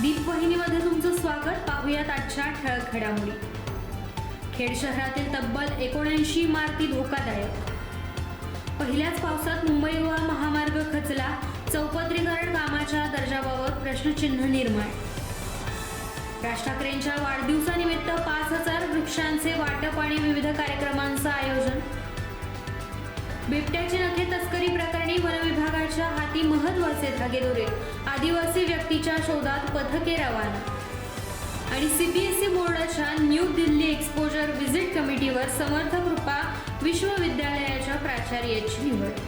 दीपवाहिनीमध्ये तुमचं स्वागत. पाहूयात आजच्या ठळक घडामोडी. खेड शहरातील तब्बल एकोणऐंशी इमारती धोकादायक. पहिल्याच पावसात मुंबई गोवा महामार्ग खचला. चौपत्रीकरण कामाच्या दर्जाबाबत प्रश्नचिन्ह निर्माण. राज ठाकरेंच्या वाढदिवसानिमित्त पाच हजार वृक्षांचे वाटप आणि विविध कार्यक्रमांचं आयोजन. बिबट्याची नखे तस्करी प्रकरणी वन विभागाच्या हाती महत्त्वाचे धागेदोरे. आदिवासी व्यक्तीच्या शोधात पथके रवाना. आणि सीबीएसई बोर्डाच्या न्यू दिल्ली एक्सपोजर व्हिजिट कमिटीवर समर्थ कृपा विश्वविद्यालयाच्या प्राचार्याची निवड.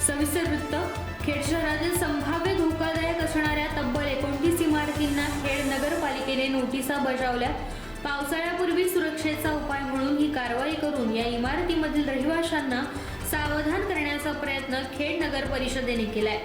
सविस्तर वृत्त. खेड शहरातील संभाव्य धोकादायक असणाऱ्या तब्बल एकोणतीस इमारतींना खेड नगरपालिकेने नोटिसा बजावल्या. पावसाळ्यापूर्वी सुरक्षेचा उपाय म्हणून ही कारवाई करून या इमारतीमधील रहिवाशांना सावधान करण्याचा प्रयत्न खेड नगर परिषदेने केलाय.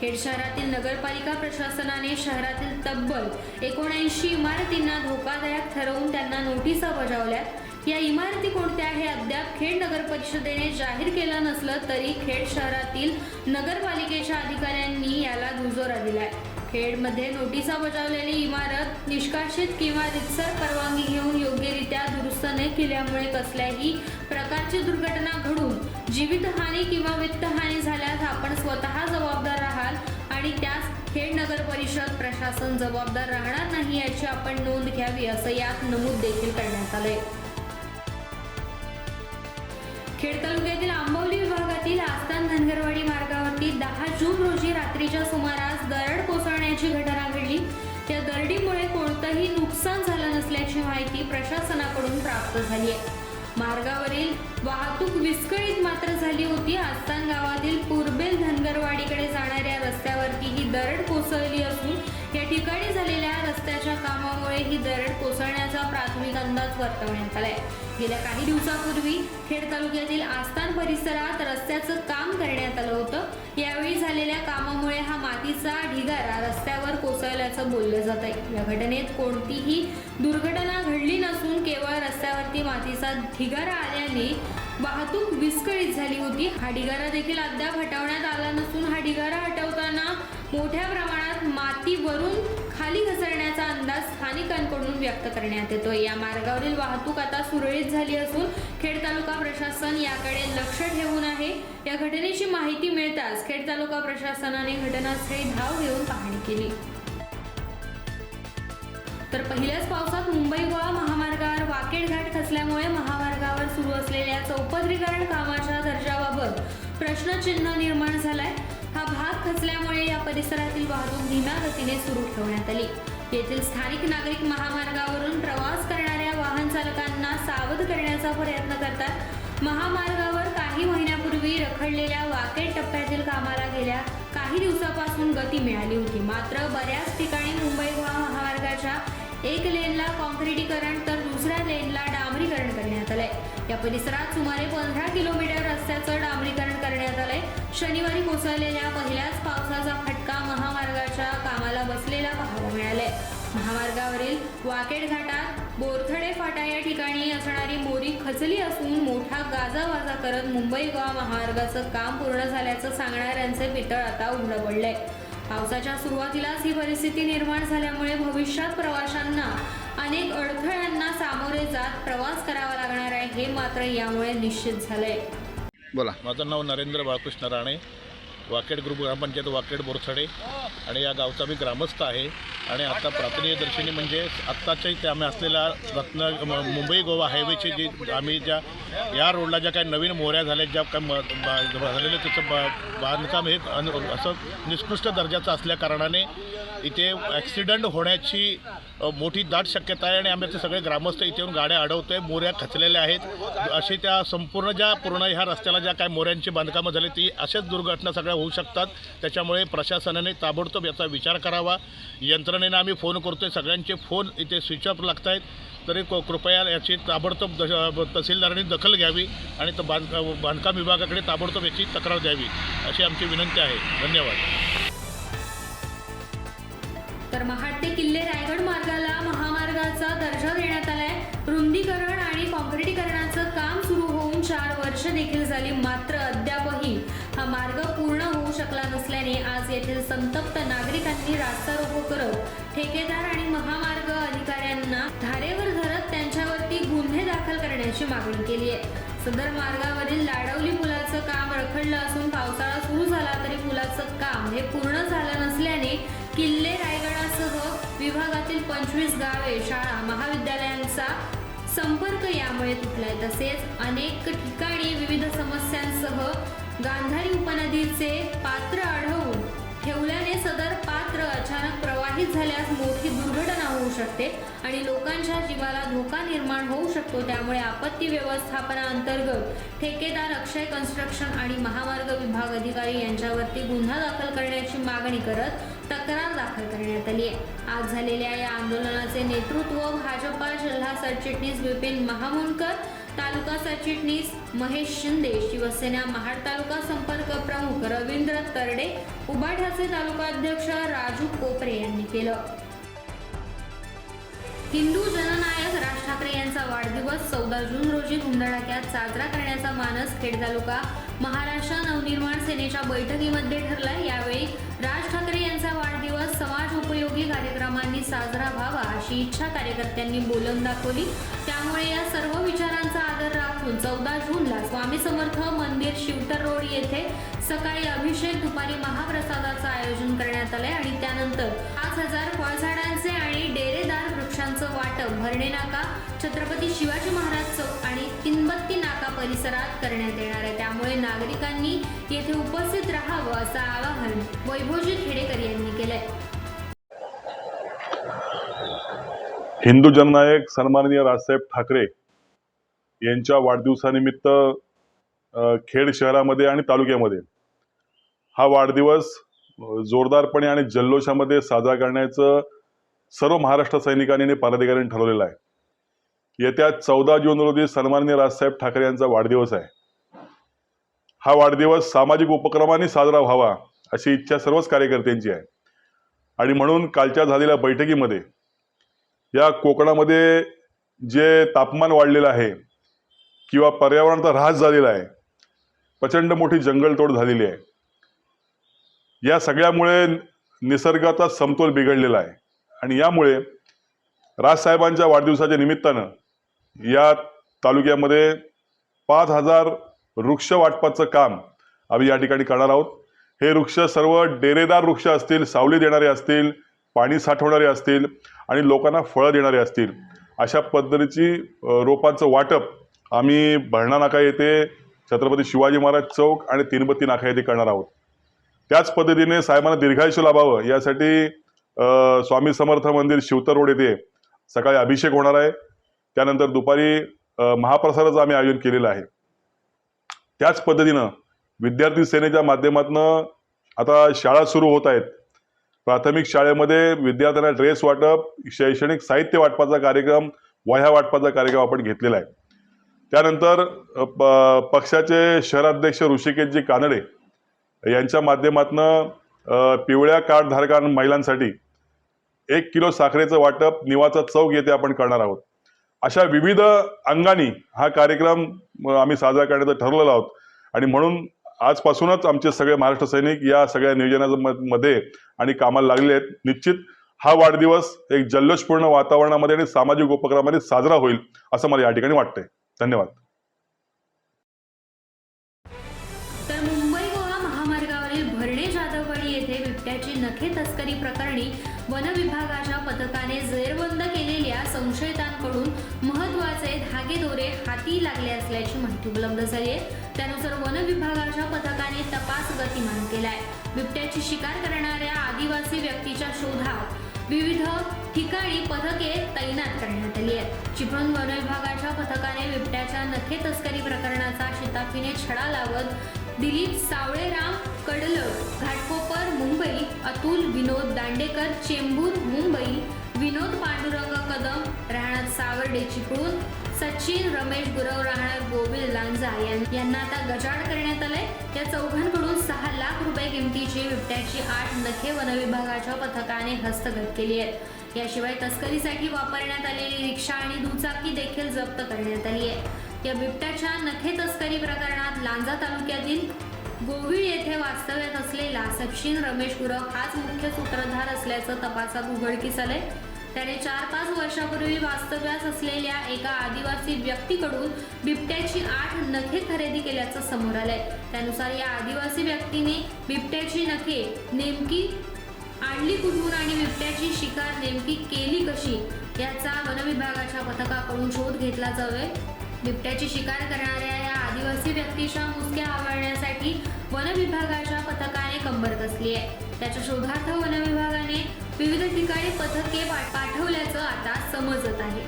खेड शहरातील नगरपालिका प्रशासनाने शहरातील तब्बल एकोणऐंशी इमारतींना धोकादायक ठरवून त्यांना नोटिसा बजावल्या. या इमारती कोणत्या हे अद्याप खेड नगर परिषदेने जाहीर केलं नसलं तरी खेड शहरातील नगरपालिकेच्या अधिकाऱ्यांनी याला दुजोरा दिलाय. खेडमध्ये नोटिसा बजावलेली इमारत निष्कासित किंवा रितसर परवानगी न केल्यामुळे कसल्याही प्रकारची दुर्घटना घडून जीवितहानी किंवा वित्तहानी झाल्यास आपण स्वतः जबाबदार राहाल आणि त्यास खेड नगर परिषद प्रशासन जबाबदार राहणार नाही याची आपण नोंद घ्यावी असं यात नमूद देखील करण्यात आलंय. खेड तालुक्यातील आंबवली विभागातील आस्थान धनगरवाडी मार्गावरती दहा जून रोजी रात्रीच्या सुमारास दरड कोसळण्याची घटना घडली. या दरडीमुळे कोणतंही नुकसान झालं नसल्याची माहिती प्रशासनाकडून प्राप्त झाली आहे. मार्गावरील वाहतूक विस्कळीत मात्र झाली होती. आस्थान गावातील पूर्बेल धनगरवाडीकडे जाणाऱ्या रस्त्यावरती ही दरड कोसळली असून या ठिकाणी झालेल्या रस्त्याच्या कामामुळे ही दरड कोसळण्याचा प्राथमिक अंदाज वर्तवण्यात आलाय. गेल्या काही दिवसापूर्वी खेड तालुक्यातील आस्थान परिसरात रस्त्याचं काम करण्यात आलं होतं. यावेळी झालेल्या कामामुळे हा मातीचा ढिगारा रस्त्यावर कोसळल्याचं बोललं जात आहे. या घटनेत कोणतीही दुर्घटना घडली नसून केवळ रस्त्यावरती मातीचा ढिगारा आल्याने वाहतूक विस्कळीत झाली होती. हा ढिगारा देखील अद्याप हटवण्यात आला नसून हा ढिगारा हटवताना मोठ्या प्रमाणात माती वरून खाली घसरण्याचा अंदाज स्थानिकांकडून व्यक्त करण्यात येतो या मार्गावरील वाहतूक आता सुरळीत झाली असून खेड तालुका प्रशासन याकडे लक्ष ठेवून आहे. या घटनेची माहिती मिळताच खेड तालुका प्रशासनाने घटनास्थळी धाव घेऊन पाहणी केली. तर पहिल्याच पावसात मुंबई गोवा महामार्गावर वाकेड घाट खचल्यामुळे महामार्गावर सुरू असलेल्या चौपदरीकरण कामाच्या दर्जाबाबत प्रश्नचिन्ह निर्माण झालाय. हा भाग खचल्यामुळे या परिसरातील वाहतूक धीम्या गतीने सुरू ठेवण्यात आली. येथील स्थानिक नागरिक महामार्गावरून प्रवास करणाऱ्या वाहन चालकांना सावध करण्याचा प्रयत्न करतात. महामार्गावर काही महिन्यापूर्वी रखडलेल्या वाकेड टप्प्यातील कामाला गेल्या काही दिवसापासून गती मिळाली होती. मात्र बऱ्याच ठिकाणी मुंबई महामार्गाच्या एक लेनला कॉन्क्रिटीकरण तर दुसऱ्या लेनला डांबरीकरण करण्यात आलंय. या परिसरात सुमारे पंधरा किलोमीटर रस्त्याचं डांबरीकरण करण्यात आलंय. शनिवारी कोसळलेल्या पहिल्याच पावसाचा फटका महामार्गाच्या कामाला बसलेला पाहायला मिळालाय. महामार्गावरील वाकेड घाटात बोरथडे फाटा या ठिकाणी असणारी मोरी खचली असून मोठा गाजावाजा करत मुंबई गोवा महामार्गाचं काम पूर्ण झाल्याचं सांगणाऱ्यांचे पितळ आता उघडं पडलंय. पावसाच्या सुरुवातीलाच ही परिस्थिती निर्माण झाल्यामुळे भविष्यात प्रवाशांना अनेक अडथळ्यांना सामोरे जात प्रवास करावा लागणार आहे हे मात्र यामुळे निश्चित झालंय. बोला. माझं नाव नरेंद्र बाळकृष्ण राणे वाकेड ग्रुप ग्रामपंचायत वाकेड बोरथडे आणि या गावचा मी ग्रामस्थ आहे. आणि आता प्राथमिक दर्शनी म्हणजे आत्ताच्या इथे आम्ही असलेल्या रत्न मुंबई गोवा हायवेचे जे आम्ही ज्या या रोडला ज्या काही नवीन मोहऱ्या झाल्या ज्या काय म- झालेलं त्याचं बा- बांधकाम हे अन- असं निकृष्ट दर्जाचं असल्याकारणाने इथे ॲक्सिडंट होण्याची मोठी दाट शक्यता आहे आणि आम्ही ते सगळे ग्रामस्थ इथे येऊन गाड्या अडवतोय मोऱ्या खचलेल्या आहेत. असे त्या संपूर्ण ज्या पूर्ण ह्या रस्त्याला ज्या काय मोऱ्यांची बांधकामं झाली ती अशाच दुर्घटना सगळ्या होऊ शकतात. त्याच्यामुळे प्रशासनाने ताबडतोब याचा विचार करावा. यंत्रणेनं आम्ही फोन करतो आहे सगळ्यांचे फोन इथे स्विच ऑफ लागत आहेत तरी क- कृपया याची ताबडतोब द तहसीलदारांनी दखल घ्यावी आणि त बांध बांधकाम विभागाकडे ताबडतोब याची तक्रार द्यावी अशी आमची विनंती आहे. धन्यवाद. तर महाड ते किल्ले रायगड मार्गाला महामार्गाचा दर्जा देण्यात आलाय. रुंदीकरण आणि कॉन्क्रिटीकरणाचं चार वर्ष देखील झाली मात्र अद्यापही हा मार्ग पूर्ण होऊ शकला नसल्याने आज येथील संतप्त नागरिकांनी रास्ता रोको करत ठेकेदार आणि महामार्ग अधिकाऱ्यांना धारेवर धरत त्यांच्यावरती गुन्हे दाखल करण्याची मागणी केली आहे. सदर मार्गावरील लाडवली पुलाचं काम रखडलं असून पावसाळा सुरू झाला तरी पुलाचं काम हे पूर्ण झालं नसल्याने किल्ले रायगडासह विभागातील पंचवीस गावे शाळा महाविद्यालयांचा संपर्क यामुळे तुटलाय. तसेच अनेक ठिकाणी विविध समस्यांसह गांधारी उपनदीचे पात्र आढळून ठेवल्याने सदर पात्र अचानक प्रवाहित झाल्यास मोठी दुर्घटना होऊ शकते आणि लोकांच्या जीवाला धोका निर्माण होऊ शकतो. त्यामुळे आपत्ती व्यवस्थापना अंतर्गत ठेकेदार अक्षय कन्स्ट्रक्शन आणि महामार्ग विभाग अधिकारी यांच्यावरती गुन्हा दाखल करण्याची मागणी करत तक्रार दाखल करण्यात आली आहे. आज झालेल्या या आंदोलनाचे नेतृत्व भाजपा जिल्हा सरचिटणीस विपिन महामुनकर तालुका सरचिटणीस महेश शिंदे शिवसेना महाड तालुका संपर्क प्रमुख रवींद्र तरडे उबाठ्याचे तालुका अध्यक्ष राजू कोपरे यांनी केलं. हिंदू जननायक राज ठाकरे यांचा वाढदिवस चौदा जून रोजी धुमधडाक्यात साजरा करण्याचा मानस खेड तालुका महाराष्ट्र नवनिर्माण सेनेच्या बैठकीमध्ये ठरला. यावेळी कार्यक्रमांनी साजरा व्हावा अशी इच्छा कार्यकर्त्यांनी बोलून दाखवली. त्यामुळे या सर्व विचारांचा आदर राखून चौदा जूनला स्वामी समर्थ मंदिर शिवतर रोड येथे सकाळी अभिषेक दुपारी महाप्रसादाचं आयोजन करण्यात आलंय आणि त्यानंतर पाच हजार फळझाडांचे आणि डेरेदार वृक्षांचं वाटप भरणे नाका छत्रपती शिवाजी महाराज चौक आणि तिनबत्ती नाका परिसरात करण्यात येणार आहे. त्यामुळे नागरिकांनी येथे उपस्थित राहावं असं आवाहन वैभवजी खेडेकर यांनी केलंय. हिंदू जननायक सन्माननीय राजसाहेब ठाकरे यांच्या वाढदिवसानिमित्त खेड शहरामध्ये आणि तालुक्यामध्ये हा वाढदिवस जोरदारपणे आणि जल्लोषामध्ये साजरा करण्याचं सर्व महाराष्ट्र सैनिकांनी आणि पदाधिकाऱ्यांनी ठरवलेलं आहे. येत्या चौदा जून रोजी सन्माननीय राजसाहेब ठाकरे यांचा वाढदिवस आहे. हा वाढदिवस सामाजिक उपक्रमांनी साजरा व्हावा अशी इच्छा सर्वच कार्यकर्त्यांची आहे. आणि म्हणून कालच्या झालेल्या बैठकीमध्ये या कोकणामध्ये जे तापमान वाढलेलं आहे किंवा पर्यावरणाचा ऱ्हास झालेला आहे प्रचंड मोठी जंगलतोड झालेली आहे या सगळ्यामुळे निसर्गाचा समतोल बिघडलेला आहे. आणि यामुळे राजसाहेबांच्या वाढदिवसाच्या निमित्तानं या तालुक्यामध्ये पाच हजार वृक्ष वाटपाचं काम आम्ही या ठिकाणी करणार आहोत. हे वृक्ष सर्व डेरेदार वृक्ष असतील सावली देणारे असतील पाणी साठवणारे असतील आणि लोकांना फळं देणारे असतील अशा पद्धतीची रोपांचं वाटप आम्ही भरणा नाका येथे छत्रपती शिवाजी महाराज चौक आणि तीनबत्ती नाका येथे करणार आहोत. त्याच पद्धतीने साहेबांना दीर्घायुष्य लाभावं यासाठी स्वामी समर्थ मंदिर शिवतर रोड येथे सकाळी अभिषेक होणार आहे. त्यानंतर दुपारी महाप्रसादाचं आम्ही आयोजन केलेलं आहे. त्याच पद्धतीनं विद्यार्थी सेनेच्या माध्यमातून आता शाळा सुरू होत आहेत. प्राथमिक शाळेमध्ये विद्यार्थ्यांना ड्रेस वाटप शैक्षणिक साहित्य वाटपाचा कार्यक्रम वह्या वाटपाचा कार्यक्रम आपण घेतलेला आहे. त्यानंतर प- पक्षाचे शहराध्यक्ष ऋषिकेशजी कानडे यांच्या माध्यमातून पिवळ्या कार्डधारकां महिलांसाठी एक किलो साखरेचं वाटप निवाचा चौक येथे आपण करणार आहोत. अशा विविध अंगानी हा कार्यक्रम आम्ही साजरा करण्याचं ठरवलेला आहोत. आणि म्हणून आजपासूनच आमचे सगळे महाराष्ट्र सैनिक या सगळ्या नियोजनामध्ये आणि कामाला लागले आहेत. निश्चित हा वाढदिवस एक जल्लोषपूर्ण वातावरणामध्ये आणि सामाजिक उपक्रमामध्ये साजरा होईल असं मला या ठिकाणी वाटतंय. धन्यवाद. येथे बिबट्याची नखे तस्करी प्रकरणी वन विभागाच्या पथकाने जेरबंद केलेल्या संशयितांकडून महत्त्वाचे धागेदोरे हाती लागले असल्याची माहिती उपलब्ध झाली आहे. त्यानुसार वन विभागाच्या पथकाने तपास गतिमान केलाय. बिबट्याची शिकार करणाऱ्या आदिवासी व्यक्तीच्या शोधात विविध ठिकाणी पथके तैनात करण्यात आली आहेत. चिपळूण वन विभागाच्या पथकाने बिबट्याच्या नखे तस्करी प्रकरणाचा शिताफीने छडा लावत दिलीप सावळेराम कडलक घाटकोपर मुंबई अतुल विनोद दांडेकर चेंबूर मुंबई विनोद पांडुरंग कदम राहणार सावर्डे चिपळूण सचिन रमेश गुरव राहणार गोविल लांजा यां- यांना आता गजाड करण्यात आलंय. या चौघांकडून सहा लाख रुपये किमतीची बिबट्याची आठ नखे वनविभागाच्या पथकाने हस्तगत केली आहेत. याशिवाय तस्करीसाठी वापरण्यात आलेली रिक्षा आणि दुचाकी देखील जप्त करण्यात आली आहे या बिबट्याच्या नखे तस्करी प्रकरणात लांजा तालुक्यातील गोविळ येथे वास्तव्यात असलेला सचिन रमेश गुरव हाच मुख्य सूत्रधार असल्याचं तपासात उघडकीस आले त्याने चार पाच वर्षापूर्वी वास्तव्यास असलेल्या एका आदिवासी व्यक्तीकडून बिबट्याची आठ नखे खरेदी केल्याचं समोर आलंय. त्यानुसार या आदिवासी व्यक्तीने बिबट्याची नखे नेमकी आणली कुठून आणि बिबट्याची शिकार नेमकी केली कशी याचा वनविभागाच्या पथकाकडून शोध घेतला जावे बिबट्याची शिकार करणाऱ्या आदिवासी व्यक्तीच्या मुसक्या आवळण्यासाठी वन विभागाच्या पथकाने कंबर कसली आहे. त्याच्या शोधार्थ वन विभागाने विविध ठिकाणी पथके पाठवल्याचं आता समजत आहे.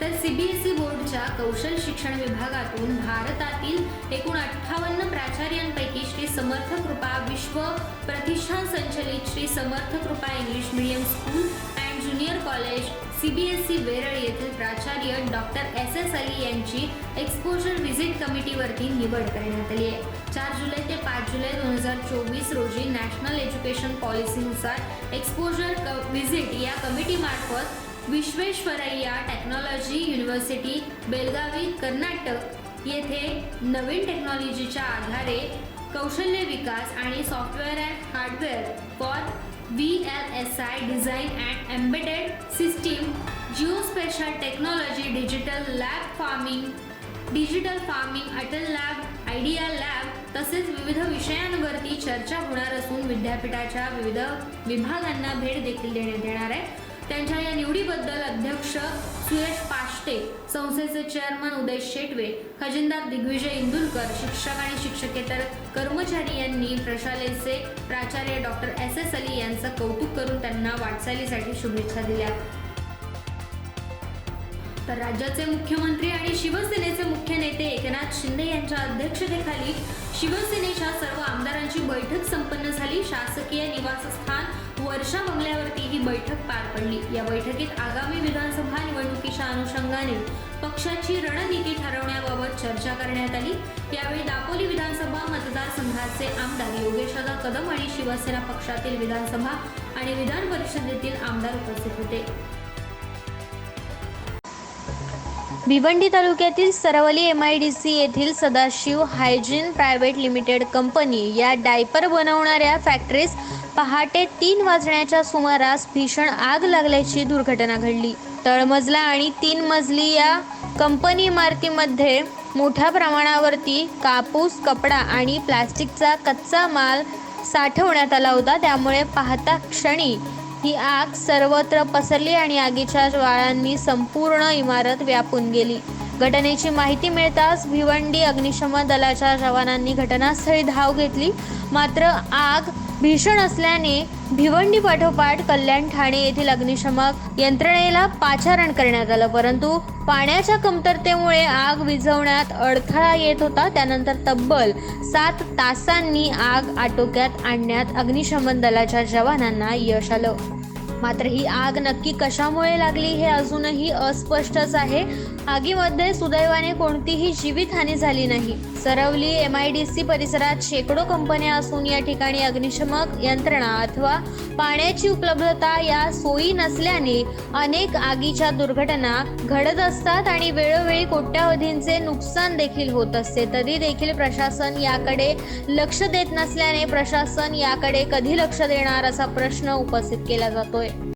तर सीबीएसई बोर्डच्या कौशल शिक्षण विभागातून भारतातील एकूण अठ्ठावन्न प्राचार्यांपैकी श्री समर्थ कृपा विश्व प्रतिष्ठान संचलित Shri Samarth Kripa English medium school and junior college CBSE Veral येथील प्राचार्य डॉक्टर एस एस अली यांची एक्सपोजर व्हिजिट कमिटीवरती निवड करण्यात आली आहे. चार जुलै ते पाच जुलै दोन हजार चोवीस रोजी नॅशनल एज्युकेशन पॉलिसीनुसार एक्सपोजर व्हिजिट या कमिटीमार्फत विश्वेश्वरय्या टेक्नॉलॉजी युनिव्हर्सिटी बेलगावी कर्नाटक येथे नवीन टेक्नॉलॉजीच्या आधारे कौशल्य विकास आणि software and hardware for V L S I design and embedded system geospatial technology digital lab farming digital farming Atal lab idea lab तसेच विविध विषयांवरती चर्चा होणार असून विद्यापीठाच्या विविध विभागांना भेट देखील देण्यात येणार आहे. त्यांच्या या निवडीबद्दल आष्टे संस्थेचे चेअरमन उदय शेटवे खजिनदार दिग्विजय इंदुरकर शिक्षक आणि शिक्षकेतर कर्मचारी यांनी प्रशालेचे प्राचार्य डॉक्टर एस. एस. अली यांचं कौतुक करून त्यांना वाटचालीसाठी शुभेच्छा दिल्या. तर राज्याचे मुख्यमंत्री आणि शिवसेनेचे मुख्य नेते एकनाथ शिंदे यांच्या अध्यक्षतेखाली शिवसेनेच्या सर्व आमदारांची बैठक संपन्न झाली. शासकीय निवासस्थान वर्षा ही बैठक पार पडली. या बैठकीत आगामी विधानसभा निवडणुकीच्या अनुषंगाने पक्षाची रणनीती ठरवण्याबाबत चर्चा करण्यात आली. यावेळी दापोली विधानसभा मतदारसंघाचे आमदार योगेशदा कदम आणि शिवसेना पक्षातील विधानसभा आणि विधान परिषदेतील आमदार उपस्थित होते. भिवंडी तालुक्यातील Sarawali M I D C येथील Sadashiv hygiene private limited company या डायपर बनवणाऱ्या फॅक्टरीस पहाटे तीन वाजण्याच्या सुमारास भीषण आग लागल्याची दुर्घटना घडली. तळमजला आणि तीन मजली या कंपनी इमारतीमध्ये मोठ्या प्रमाणावरती कापूस कपडा आणि प्लास्टिकचा कच्चा माल साठवण्यात आला होता. त्यामुळे पाहता क्षणी ही आग सर्वत्र पसरली आणि आगीच्या ज्वाळांनी संपूर्ण इमारत व्यापून गेली. घटनेची माहिती मिळताच भिवंडी अग्निशमन दलाच्या जवानांनी घटनास्थळी धाव घेतली. मात्र आग भीषण असल्याने भिवंडी पाठोपाठ कल्याण ठाणे येथील अग्निशमक यंत्रणेला पाचारण करण्यात आलं. परंतु पाण्याच्या कमतरतेमुळे आग विझवण्यात अडथळा येत होता. त्यानंतर तब्बल सात तासांनी आग आटोक्यात आणण्यात अग्निशमन दलाच्या जवानांना यश आलं. मात्र ही आग नक्की कशामुळे लागली हे अजूनही अस्पष्टच आहे. आगीमध्ये सुदैवाने कोणतीही जीवितहानी झाली नाही. Sarawali M I D C परिसरात शेकडो कंपन्या असून या ठिकाणी अग्निशमक यंत्रणा अथवा पाण्याची उपलब्धता या सोयी नसल्याने अनेक आगीच्या दुर्घटना घडत असतात आणि वेळोवेळी कोट्यावधींचे नुकसान देखील होत असते. तरी देखील प्रशासन याकडे लक्ष देत नसल्याने प्रशासन याकडे कधी लक्ष देणार असा प्रश्न उपस्थित केला जातोय.